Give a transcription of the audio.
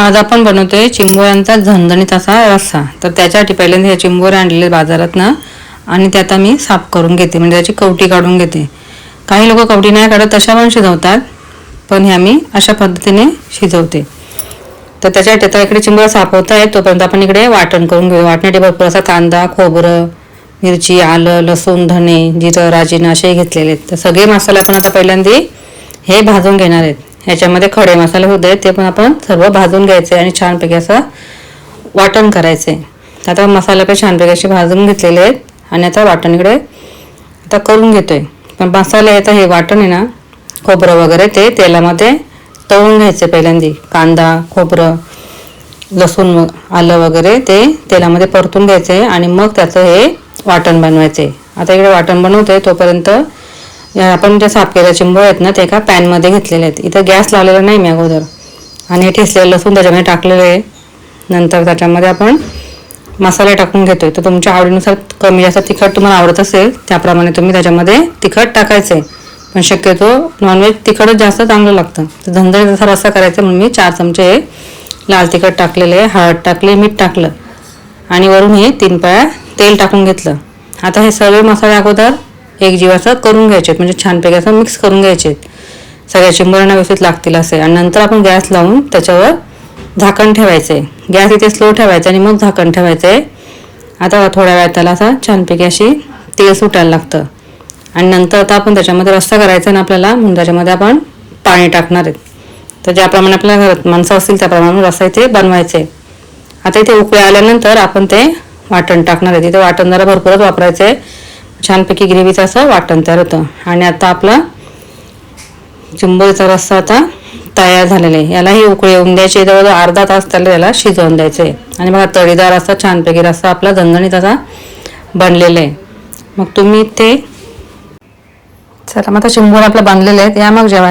आज आपण बनवतोय चिंबोऱ्यांचा झणझणीत असा रस्सा. तर त्याच्यासाठी पहिल्यांदा हे चिंबोऱ्या आणलेले बाजारातनं. आणि त्यात मी साफ करून घेते. म्हणजे त्याची कवटी काढून घेते. काही लोक कवटी नाही काढत तशा पण शिजवतात. पण ह्या मी अशा पद्धतीने शिजवते. तर त्याच्यासाठी आता इकडे चिंबोरा साफ होत आहे तोपर्यंत आपण इकडे वाटण करून घेऊ. वाटण्यासाठी भरपूर असा कांदा खोबरं मिरची आलं लसूण धणे जिरं राजीनं असे घेतलेले आहेत. तर सगळे मसाले आपण आता पहिल्यांदा हे भाजून घेणार आहेत. ह्याच्यामध्ये खडे मसाले होते ते पण आपण सर्व भाजून घ्यायचे आणि छानपैकी असं वाटण करायचे. आता मसाले पण छानपैकी असे भाजून घेतलेले आहेत आणि आता वाटण इकडे आता करून घेतोय. पण मसाले आता हे वाटण आहे ना खोबरं वगैरे ते तेलामध्ये तळून घ्यायचे पहिल्यांदा. कांदा खोबरं लसूण आलं वगैरे ते तेलामध्ये परतून घ्यायचे आणि मग त्याचं हे वाटण बनवायचे. आता इकडे वाटण बनवते तोपर्यंत आपण ज्या साफ केल्या चिंबळ आहेत ना ते एका पॅनमध्ये घेतलेले आहेत. इथं गॅस लावलेला नाही मी अगोदर. आणि हे ठेसलेलं लसूण त्याच्यामध्ये टाकलेलं आहे. नंतर त्याच्यामध्ये आपण मसाले टाकून घेतोय. तर तुमच्या आवडीनुसार कमी जास्त तिखट तुम्हाला आवडत असेल त्याप्रमाणे तुम्ही त्याच्यामध्ये तिखट टाकायचे पण शक्यतो नॉनव्हेज तिखटच जास्त चांगलं लागतं. तर धंदा जसा रस्सा करायचा म्हणून मी चार चमचे हे लाल तिखट टाकलेले हळद टाकले मीठ टाकलं. आणि वरून हे तीन पळ्या तेल टाकून घेतलं. आता हे सगळे मसाले अगोदर एक जीवाचं करून घ्यायचे म्हणजे छानपैकी असं मिक्स करून घ्यायचे सगळ्या चिंबऱ्यांना व्यवस्थित लागतील असे. आणि नंतर आपण गॅस लावून त्याच्यावर झाकण ठेवायचे. गॅस इथे स्लो ठेवायचा आणि मग झाकण ठेवायचे. आता थोड्या वेळात त्याला असं छानपैकी अशी तेल सुटायला लागतं. आणि नंतर आता आपण त्याच्यामध्ये रस्सा करायचा ना आपल्याला म्हणून त्याच्यामध्ये आपण पाणी टाकणार आहेत. तर ज्याप्रमाणे आपल्या घरात माणसं असतील त्याप्रमाणे रस्सा इथे बनवायचे आता इथे उकळे आल्यानंतर आपण ते वाटण टाकणार आहे तिथे वाटण जरा भरपूरच वापरायचं आहे छानपैकी ग्रेव्हीचं असं वाटण तयार होतं. आणि आता आपला चिंबोरीचा रस्सा आता तयार झालेला आहे. यालाही उकळी येऊन द्यायची जवळजवळ अर्धा तास त्याला याला शिजवून द्यायचं आहे. आणि बघा तळीदार असा छानपैकी रस्सा आपला झणझणीत असा बनलेला आहे. मग तुम्ही ते चला मग आता चिंबोर आपलं बांधलेलं आहे. या मग जेव्हा